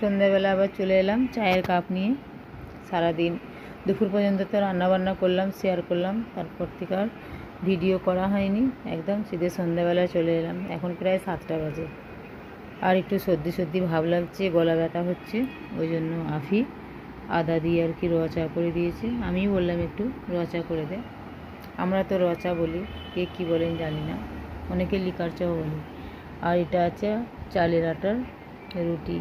সন্ধ্যাবেলা আবার চলে এলাম চায়ের কাপ নিয়ে। সারাদিন দুপুর পর্যন্ত তো রান্নাবান্না করলাম শেয়ার করলাম, তারপর থেকে আর ভিডিও করা হয়নি। একদম সিধে সন্ধ্যাবেলায় চলে এলাম। এখন প্রায় সাতটা বাজে। আর একটু সর্দি সর্দি ভাব লাগছে, গলা ব্যথা হচ্ছে ওই জন্য আফি আদা দিয়ে আর কি রচা করে দিয়েছে। আমিই বললাম একটু রচা করে দে। আমরা তো রচা বলি, কে কী বলেন জানি না। অনেকে লিকার চাও বলি। আর এটা আছে চালের আটার রুটি।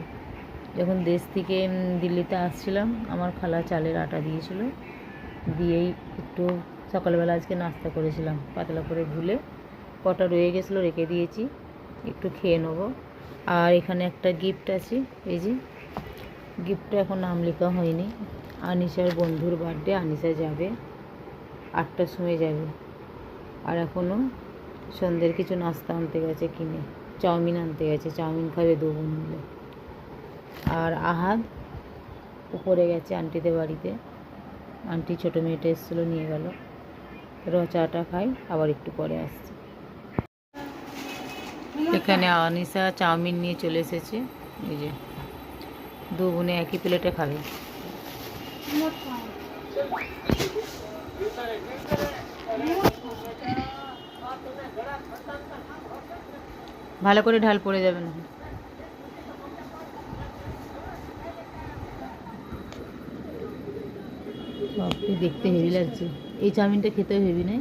যখন দেশ থেকে দিল্লিতে আসছিলাম, আমার খালা চালের আটা দিয়েছিল। দিয়েই একটু সকালবেলা আজকে নাস্তা করেছিলাম, পাতলা করে ভুলে কটা রয়ে গেছিল রেখে দিয়েছি, একটু খেয়ে নেব। আর এখানে একটা গিফট আছে, এই যে। গিফটটা এখন নাম লেখা হয়নি। আনিশার বন্ধুর বার্থডে আনিশা যাবে। আটটার সময় যাবে। আর এখনও সন্ধ্যের কিছু নাস্তা আনতে গেছে কিনে। চাউমিন আনতে গেছে, চাউমিন খাবে দু বোন মিলে। আর আহাদ উপরে গেছে আন্টিদের বাড়িতে। আন্টি ছোটো মেয়েটা এসেছিল, নিয়ে গেল। চাটা খাই, আবার একটু পরে আসছে। এখানে আনিসা চাউমিন নিয়ে চলে এসেছে। এই যে, দু বোনে একই প্লেটে খাবে। ভালো করে ঢাল পড়ে যাবে না বাপরে দেখতে হেভি লাগছে। এই চাউমিনটা খেতেও হেভি নাই?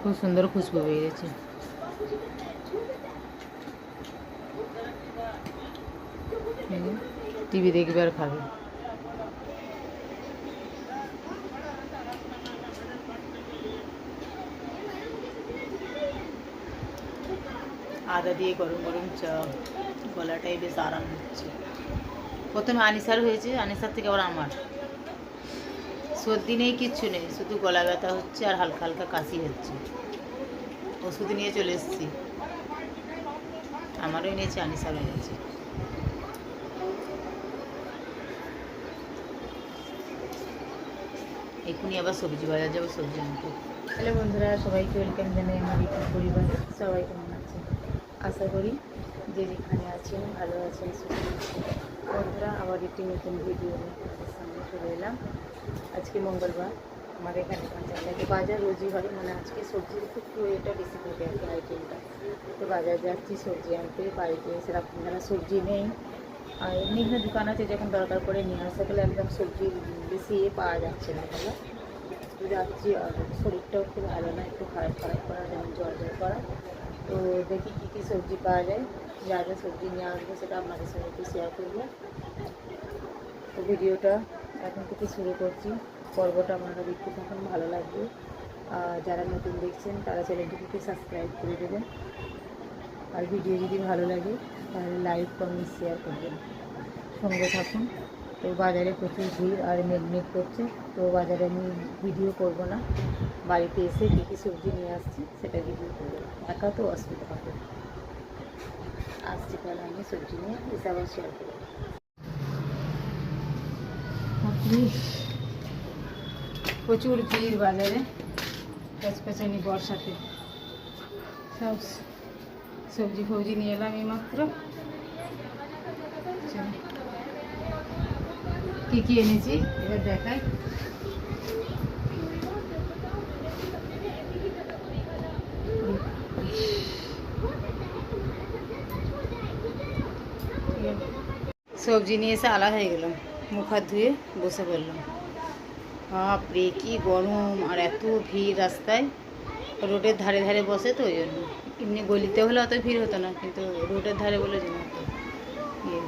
খুব সুন্দর খুশবু বেরিয়েছে টিভি দেখবে আর খাবে। আদা দিয়ে গরম গরম চা, গলাটাই বেশ আরাম হচ্ছে। প্রথমে আনিসার হয়েছে, আনিসার থেকে আবার আমার। সর্দি নেই, কিচ্ছু নেই, শুধু গলা ব্যথা হচ্ছে আর হালকা হালকা কাশি হচ্ছে। ওষুধ নিয়ে চলে এসেছি। আমারও এনেছে আনিসার এনেছে। এক্ষুনি আবার সবজি বাজার যাব, সবজি আনতে হ্যালো বন্ধুরা, সবাইকে ওয়েলকাম জানাই আমার ইউটিউব পরিবার। সবাই কেমন আছে আশা করি যে যেখানে আছেন, ভালো আছেন, সুস্থ আছেন। বন্ধুরা, আবার একটি নতুন ভিডিও নিয়ে আপনাদের সামনে চলে এলাম। আজকে মঙ্গলবার, আমাদের এখানে লাগে বাজার রোজই হয় মানে আজকে সবজির একটু এটা বেশি থাকে আর কি আইটেমটা তো বাজার যাচ্ছি, সবজি আনতে, বাড়িতে সেরকম যারা সবজি নেই। আর এমনি এখানে দোকান আছে, যখন দরকার পড়ে নিয়ে আসতে গেলে একদম সবজি বেশি পাওয়া যাচ্ছে না তাহলে তো যাচ্ছি, আর শরীরটাও খুব ভালো না, একটু খারাপ খারাপ করা, যেমন জ্বর জ্বর করা। তো দেখি কী কী সবজি পাওয়া যায় যা যা সবজি নিয়ে আসব সেটা আপনাদের সঙ্গে একটু শেয়ার করব তো ভিডিওটা এখন থেকে শুরু করছি পর্বটা আপনারা দেখতে থাকুন ভালো লাগবে যারা নতুন দেখছেন তারা চ্যানেলটিকে সাবস্ক্রাইব করে দেবেন আর ভিডিও যদি ভালো লাগে তাহলে লাইক কমেন্ট শেয়ার করবেন সঙ্গে থাকুন তো বাজারে প্রচুর ভিড় আর মেঘমেঘ করছে, তো বাজারে আমি ভিডিও করব না। বাড়িতে এসে কী কী সবজি নিয়ে আসছি সেটা ভিডিও করব। একা তো অসুবিধা হবে আসছি তাহলে আমি সবজি নিয়ে এসে আবার শেয়ার করব প্রচুর ভিড় বাজারে পেঁচপেচানি বর্ষাতে। সব সবজি ফবজি নিয়ে এলাম এই মাত্র চলো। কি কি এনেছি? এবার দেখাই। সবজি নিয়ে এসে আলা হয়ে গেলাম মুখ হাত ধুয়ে বসে পড়লাম। বাপরে, কি গরম আর এত ভিড় রাস্তায়। রোডের ধারে ধারে বসে তো ওই জন্য। এমনি গলিতে হলে অত ভিড় হতো না, কিন্তু রোডের ধারে বলে জন্য হতো। ইয়ে।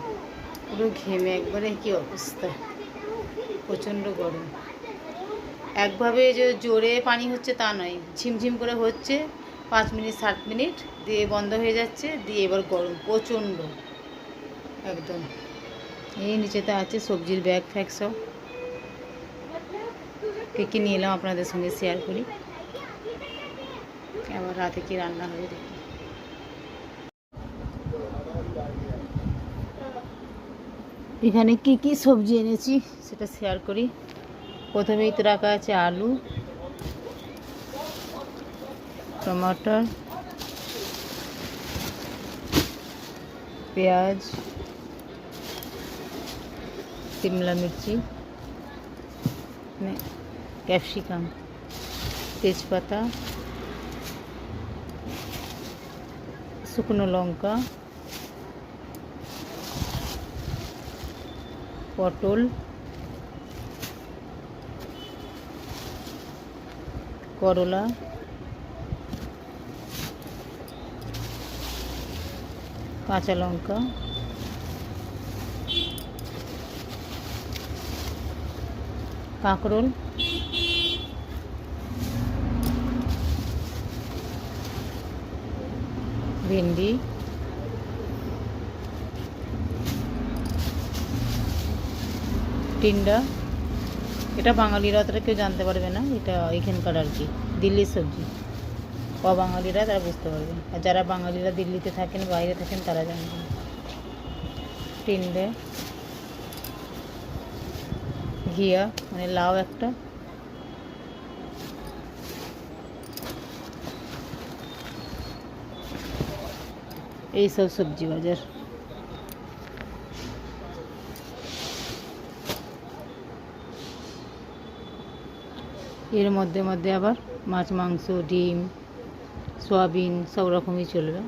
পুরো ঘেমে একবারে কি অবস্থা? প্রচণ্ড গরম। একভাবে যে জোরে পানি হচ্ছে তা নয়, ঝিমঝিম করে হচ্ছে, পাঁচ মিনিট, সাত মিনিট, দিয়ে বন্ধ হয়ে যাচ্ছে, দিয়ে এবার গরম, প্রচণ্ড। একদম। এই নিচেতে আছে সবজির ব্যাগ, ফ্যাগ সব। কে কী নিয়ে এলাম আপনাদের সঙ্গে শেয়ার করি। আবার রাতে কি রান্না হবে দেখি। এখানে কি কি সবজি এনেছি সেটা শেয়ার করি। প্রথমেই তো রাখা আছে আলু, টমাটর, পেঁয়াজ, সিমলা মির্চি মানে ক্যাপসিকাম, তেজপাতা, শুকনো লঙ্কা পটল করলা কাঁচা লঙ্কা কাঁকরোল ভেন্ডি টিন্ডা এটা বাঙালিরা অতটা কেউ জানতে পারবে না, এটা এখানকার আর কি, দিল্লির সবজি। অবাঙালিরা তারা বুঝতে পারবে। আর যারা বাঙালিরা দিল্লিতে থাকেন, বাইরে থাকেন, তারা জানবেন টিন্ডে ঘিয়া মানে লাউ একটা। এইসব সবজি বাজার। এর মধ্যে মধ্যে আবার মাছ, মাংস, ডিম, সয়াবিন সব রকমই চলবে।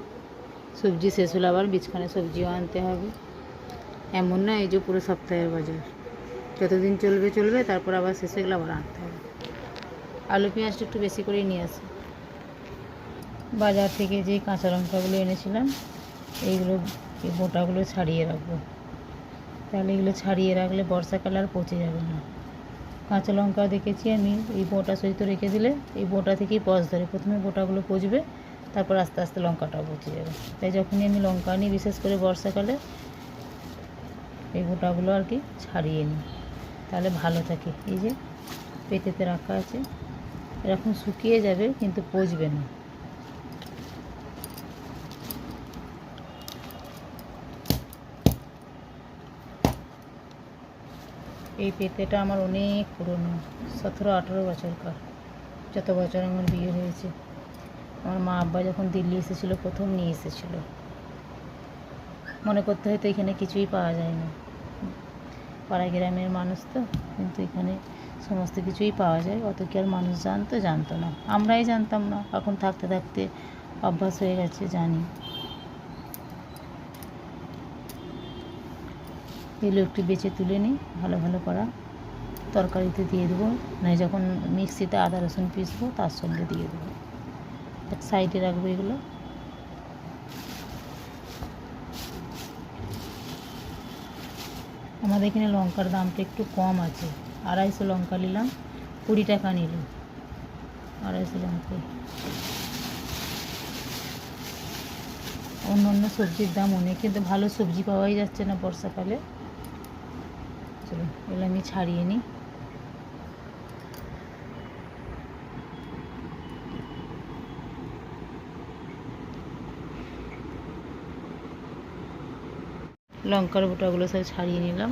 সবজি শেষ হলে আবার বীজখানে সবজিও আনতে হবে। এমন না এই যে পুরো সপ্তাহের বাজার। যতদিন চলবে চলবে, তারপর আবার শেষ গেলে আবার আনতে হবে। আলু, পেঁয়াজটা একটু বেশি করেই নিয়ে আসি। বাজার থেকে যে কাঁচা লঙ্কাগুলো এনেছিলাম, এইগুলো, এই বোটাগুলো ছাড়িয়ে রাখব। তাহলে এগুলো ছাড়িয়ে রাখলে বর্ষাকালে আর পচে যাবে না। কাঁচা লঙ্কা দেখেছি আমি। এই বোটা সহিত রেখে দিলে এই বোটা থেকেই পচ ধরে। প্রথমে বোটাগুলো পচবে, তারপর আস্তে আস্তে লঙ্কাটাও পচে যাবে। তাই যখনই আমি লঙ্কা নিই বিশেষ করে বর্ষাকালে, এই বোটাগুলো আর কি ছাড়িয়ে নিই। তাহলে ভালো থাকে। এই যে পেটেতে রাখা আছে, এরকম শুকিয়ে যাবে কিন্তু পচবে না। এই পেতেটা আমার অনেক পুরনো, সতেরো, আঠেরো বছরকার। যত বছর আমার বিয়ে হয়েছে। আমার মা আব্বা যখন দিল্লি এসেছিল, প্রথম নিয়ে এসেছিল। মনে করতে হয়তো এখানে কিছুই পাওয়া যায় না পাড়া গ্রামের মানুষ তো, কিন্তু এখানে সমস্ত কিছুই পাওয়া যায়। অত কি আর মানুষ জানতো? জানতো না। আমরাই জানতাম না। এখন থাকতে থাকতে অভ্যাস হয়ে গেছে, জানি। এগুলো একটু বেছে তুলে নিই, ভালো ভালো করা। তরকারিতে দিয়ে দেবো মানে যখন মিক্সিতে আদা, রসুন পিসবো তার সঙ্গে দিয়ে দেবো। এক সাইডে রাখব এগুলো। আমাদের এখানে লঙ্কার দামটা একটু কম আছে। আড়াইশো লঙ্কা নিলাম, কুড়ি টাকা নিল। আড়াইশো লঙ্কায় অন্য অন্য সবজির দাম অনেক, কিন্তু ভালো সবজি পাওয়াই যাচ্ছে না বর্ষাকালে। চলো, এগুলো আমি ছাড়িয়ে নিই। লঙ্কার বোটাগুলো সব ছাড়িয়ে নিলাম।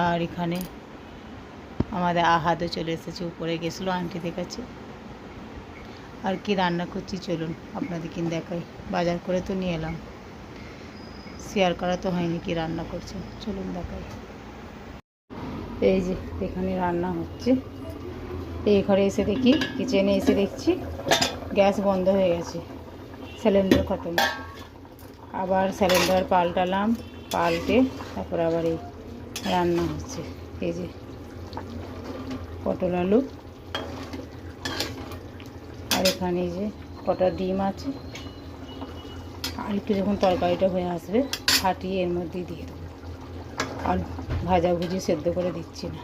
আর এখানে আমাদের আহাদও চলে এসেছে, উপরে গেছিল আন্টিদের কাছে আর কি রান্না করছি চলুন আপনাদেরকে দেখাই। বাজার করে তো নিয়ে এলাম। শেয়ার করা তো হয়নি কি রান্না করছে, চলুন দেখাই। এই যে, এখানে রান্না হচ্ছে। এই ঘরে এসে দেখি, কিচেনে এসে দেখছি, গ্যাস বন্ধ হয়ে গেছে, সিলিন্ডার খতম। আবার সিলিন্ডার পাল্টালাম, পাল্টে তারপর আবার এই রান্না হচ্ছে। এই যে, পটল আলু আর এখানে যে কটা ডিম আছে। আর একটু যখন তরকারিটা হয়ে আসবে, ফাটিয়ে এর মধ্যেই দিয়ে দেবো। আর ভাজাভুজি সেদ্ধ করে দিচ্ছি না।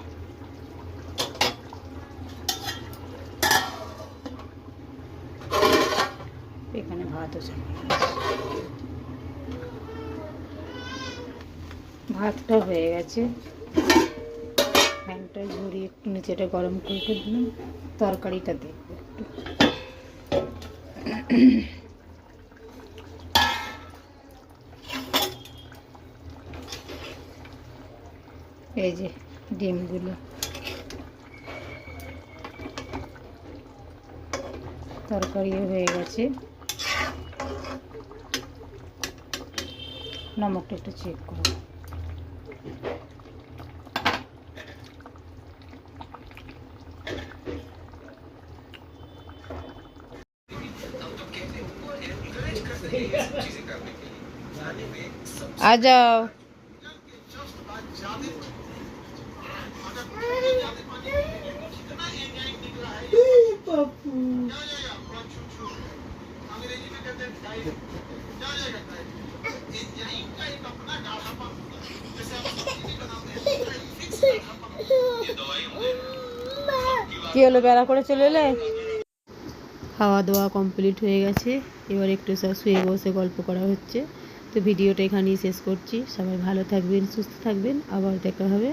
এখানে ভাতও ভাতটা হয়ে গেছে। ফ্যানটা ঝরিয়ে একটু নিচেটা গরম করে দিলাম। তরকারিটা দেখব। এই যে ডিমগুলো। তরকারি হয়ে গেছে। নমকটা একটু চেক করো। आ जाओ কি হলো বেড়া করে চলে এলে খাওয়া দাওয়া কমপ্লিট হয়ে গেছে। এবার একটু সব শুয়ে বসে গল্প করা হচ্ছে। তো ভিডিওটা এখানেই শেষ করছি। সবাই ভালো থাকবেন, সুস্থ থাকবেন। আবার দেখা হবে।